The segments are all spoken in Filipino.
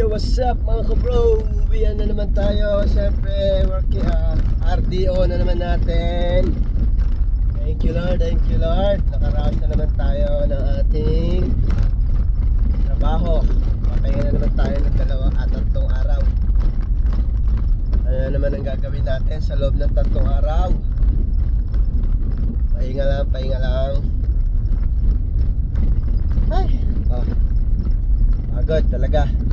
Yo, what's up mga kabro? Uwian na naman tayo. Siyempre, working, ah, RDO na naman natin. Thank you Lord, thank you Lord. Nakaraos na naman tayo ng ating trabaho. Papahinga na naman tayo ng dalawa at tatlong araw. Ano na naman ang gagawin natin sa loob ng tatlong araw? Pahinga lang, pahinga lang. Ay, oh. Pagod talaga.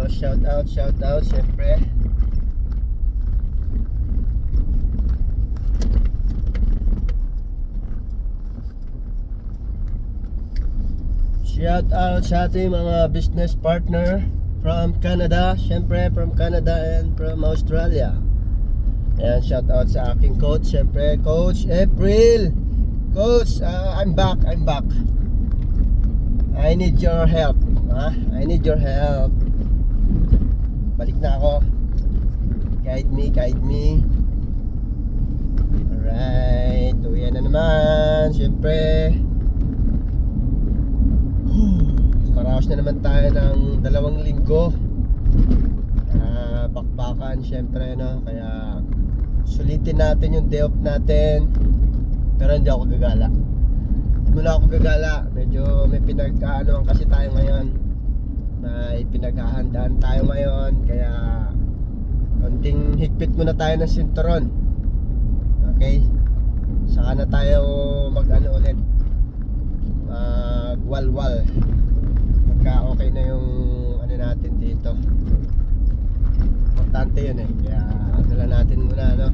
Yo, shout out, shout out, syempre. Shout out sa ating mga business partner from Canada, syempre from Canada and from Australia. Ayan, shout out sa aking coach, syempre Coach April. Coach, uh, I'm back, I'm back. I need your help. Ha? I need your help. Balik na ako. Guide me, guide me. Alright. Uwi na naman. Siyempre. Karaos na naman tayo ng dalawang linggo. Ah, bakbakan siyempre no. Kaya sulitin natin yung day off natin. Pero hindi ako gagala mula ako gagala medyo may pinagkaanoan kasi tayo ngayon may pinaghahandaan tayo ngayon. Kaya konting higpit muna tayo ng sinturon. Okay? Saka na tayo mag ano ulit. Magwalwal. Pagka okay na yung ano natin dito. Importante yun eh. Kaya ano lang natin muna no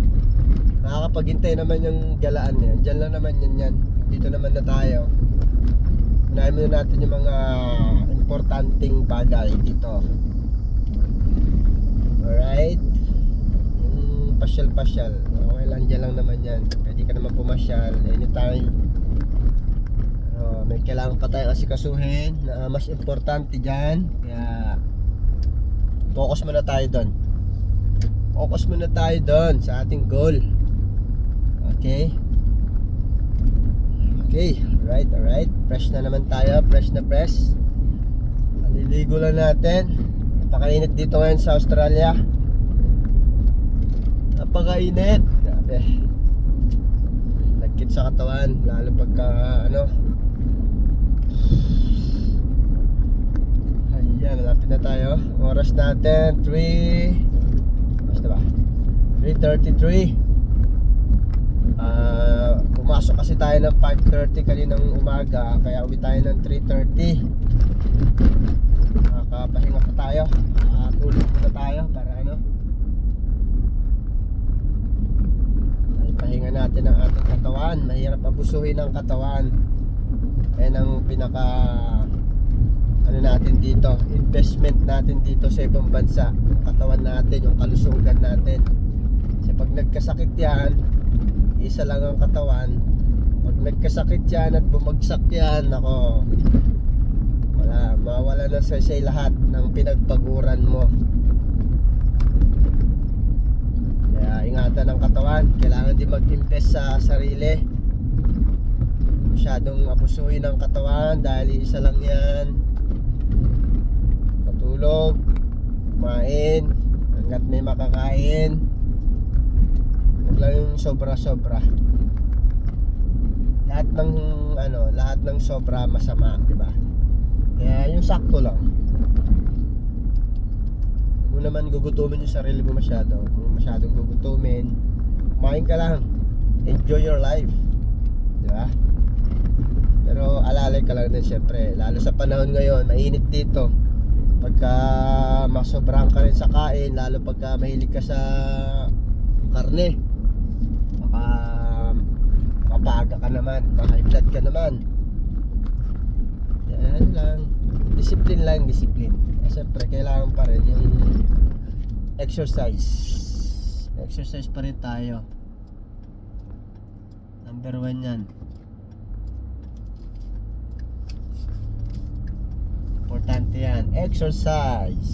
nakakapaghintay naman yung galaan yan dyan lang naman yan yan. Dito naman na tayo. Unahin muna natin yung mga importanteng bagay dito. Alright? Yung pasyal pasyal okay lang dyan lang naman yan. Pwede ka naman pumasyal anytime. Pero may kailangan pa tayong asikasuhin na mas importante dyan. Kaya focus muna tayo doon focus muna tayo doon sa ating goal. Okay? Okay, alright, alright. Fresh na naman tayo, fresh na fresh. Paliligo lang natin. Napakainit dito ngayon sa Australia. Napakainit. Grabe. Nagkit sa katawan, lalo pagka ano. Ayan, malapit na tayo. Oras natin, 3... Basta ba? 3.33 Ah, pumasok kasi tayo ng 5.30 kaninang umaga kaya uwi tayo ng 3.30 nakakapahinga pa tayo. Uh, tulog muna tayo para ano. Pahinga natin ang ating katawan. Mahirap abusuhin ang katawan. Yan ang pinaka ano natin dito investment natin dito sa ibang bansa. Yung katawan natin yung kalusugan natin. Kasi pag nagkasakit yan isa lang ang katawan. Pag nagkasakit yan at bumagsak yan ako wala mawala na sa say lahat ng pinagpaguran mo. Kaya ingatan ang katawan. Kailangan din mag-invest sa sarili. Masyadong abusuhin ang katawan dahil isa lang yan. Patulog kumain hanggat may makakain. Huwag lang yung sobra-sobra. Lahat ng ano, lahat ng sobra masama, 'di ba? Kaya yung sakto lang. Mo naman gugutumin yung sarili mo masyado. Mo masyadong gugutumin. Kumain ka lang. Enjoy your life. 'Di ba? Pero alalay ka lang din syempre. Lalo sa panahon ngayon, mainit dito. Pagka masobrang ka rin sa kain, lalo pagka mahilig ka sa karne baka mapaga ka naman high blood ka naman yan lang discipline lang discipline. Eh, siyempre kailangan pa rin yung exercise. Exercise pa rin tayo. Number one yan. Importante yan. Exercise.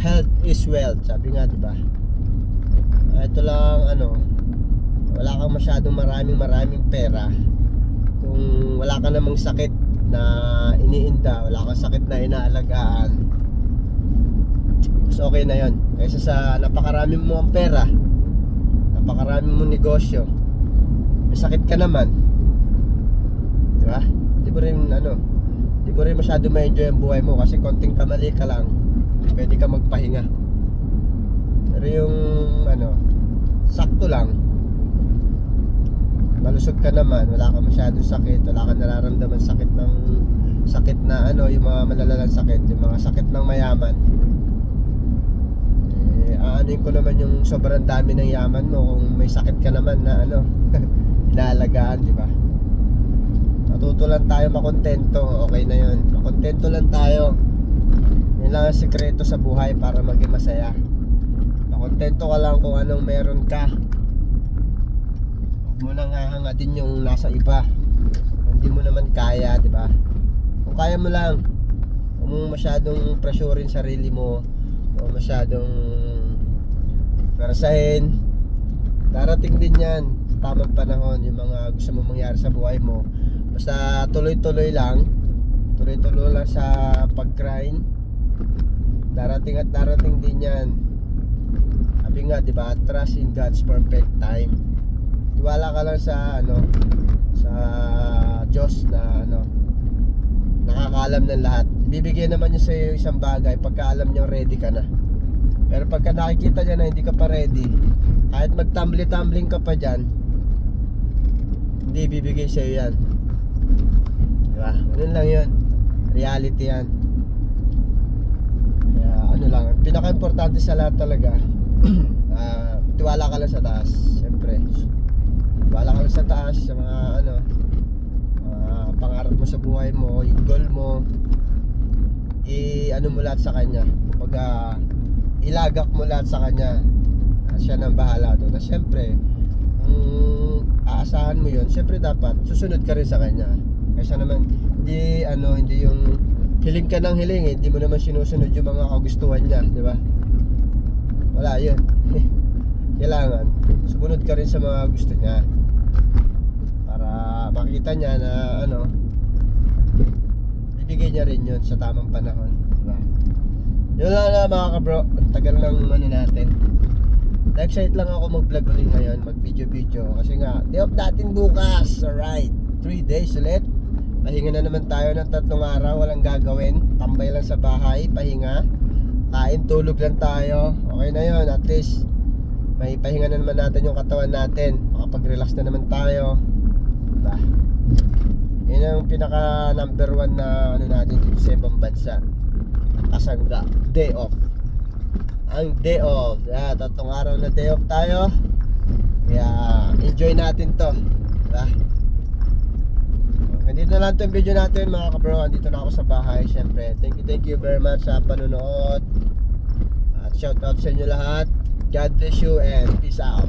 Health is wealth sabi nga diba ito lang ano wala kang masyadong maraming maraming pera kung wala ka namang sakit na iniinda, wala kang sakit na inaalagaan, mas okay na yon Kaysa sa napakarami mo ang pera, napakarami mo negosyo, may sakit ka naman. Di ba? Di mo rin ano, di mo rin masyado ma-enjoy ang buhay mo kasi konting kamali ka lang, pwede ka magpahinga. Pero yung ano, sakto lang, malusog ka naman, wala ka masyadong sakit, wala ka nararamdaman sakit ng sakit na ano, yung mga malalalang sakit, yung mga sakit ng mayaman. Eh, aanin ko naman yung sobrang dami ng yaman mo kung may sakit ka naman na ano, inaalagaan, di ba? Matuto lang tayo makontento, okay na yun. Makontento lang tayo. Yun lang ang sikreto sa buhay para maging masaya. Makontento ka lang kung anong meron ka. Huwag mo nang hahangatin yung nasa iba. Hindi mo naman kaya, di ba? Kung kaya mo lang, huwag mo masyadong pressurein sarili mo. Mo masyadong perasahin. Darating din yan sa tamang panahon yung mga gusto mo mangyari sa buhay mo. Basta tuloy-tuloy lang. Tuloy-tuloy lang sa pag-grind. Darating at darating din yan. Sabi nga, di ba? Trust in God's perfect time. Tiwala ka lang sa ano sa Diyos na ano nakakaalam ng lahat. Bibigyan naman niya sa iyo isang bagay pagka alam niya ready ka na. Pero pagka nakikita niya na hindi ka pa ready, kahit magtumbling-tumbling ka pa dyan, hindi bibigay sa iyo yan. Di ba? Ganun lang yun. Reality yan. Kaya ano lang, ang pinaka-importante sa lahat talaga, ah, tiwala ka lang sa taas. Siyempre. Tiwala ka sa taas sa mga ano, mga pangarap mo sa buhay mo, yung goal mo, i ano mo lahat sa kanya. Kumbaga, ilagak mo lahat sa kanya. At siya nang bahala doon. At syempre, kung aasahan mo yun, syempre dapat susunod ka rin sa kanya. Kaysa naman, hindi ano, hindi yung hiling ka ng hiling, eh, hindi mo naman sinusunod yung mga kagustuhan niya, di ba? Wala yun. Kailangan, sumunod ka rin sa mga gusto niya. Para makita niya na ano, bibigay niya rin yun sa tamang panahon. Diba? Yun lang na mga kabro, tagal lang ano natin. Na-excite lang ako mag-vlog ulit ngayon, mag-video-video. Kasi nga, day off natin bukas. Alright, 3 days ulit. Pahinga na naman tayo ng tatlong araw, walang gagawin. Tambay lang sa bahay, pahinga. Kain, tulog lang tayo. Okay na yun, at least may pahinga na naman natin yung katawan natin. Makapag-relax na naman tayo. Diba? Yun ang pinaka number one na ano natin dito sa ibang bansa. Kasangga, day off. Ang day off. Yeah, tatlong araw na day off tayo. Kaya enjoy natin to. Diba? Ganito lang itong video natin mga kabro. Andito na ako sa bahay. Siyempre, thank you, thank you very much sa panonood. At shout out sa inyo lahat. God bless you and peace out.